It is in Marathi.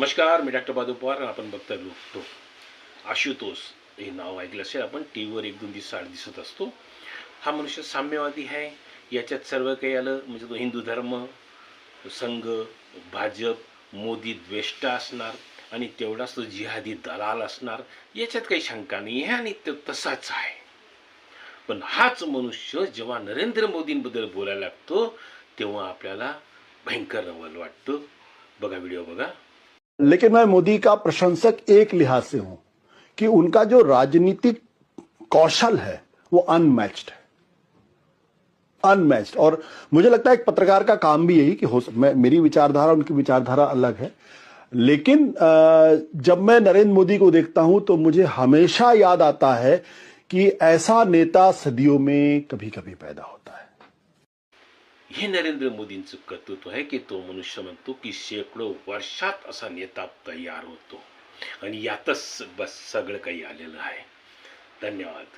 नमस्कार मी डॉक्टर बादू पवार आपण बघता लोकतो आशुतोष हे नाव ऐकलं असेल आपण टी व्हीवर एक दोन दिवस आड दिसत असतो. हा मनुष्य साम्यवादी आहे. याच्यात सर्व काही आलं म्हणजे तो हिंदू धर्म संघ भाजप मोदी द्वेष्टा असणार आणि तेवढाच तो जिहादी दलाल असणार. याच्यात काही शंका नाही आहे आणि तो तसाच आहे. पण हाच मनुष्य जेव्हा नरेंद्र मोदींबद्दल बोलायला लागतो तेव्हा आपल्याला भयंकर नवल वाटतं. बघा व्हिडिओ बघा. लेकिन मैं मोदी का प्रशंसक एक लिहाज से हूँ कि उनका जो राजनीतिक कौशल है, वो अनमैच्ड है। अनमैच्ड और मुझे लगता है एक पत्रकार का काम भी यही कि हो मैं मेरी विचारधारा, उनकी विचारधारा अलग है। लेकिन जब मैं नरेंद्र मोदी को देखता हूँ तो मुझे हमेशा याद आता है कि ऐसा नेता सदियों में कभी कभी पैदा होता है। हे नरेंद्र मोदींचं कर्तृत्व आहे की तो मनुष्य म्हणतो की शेकडो वर्षात असा नेता तयार होतो. आणि यातच बस सगळं काही आलेलं आहे. धन्यवाद.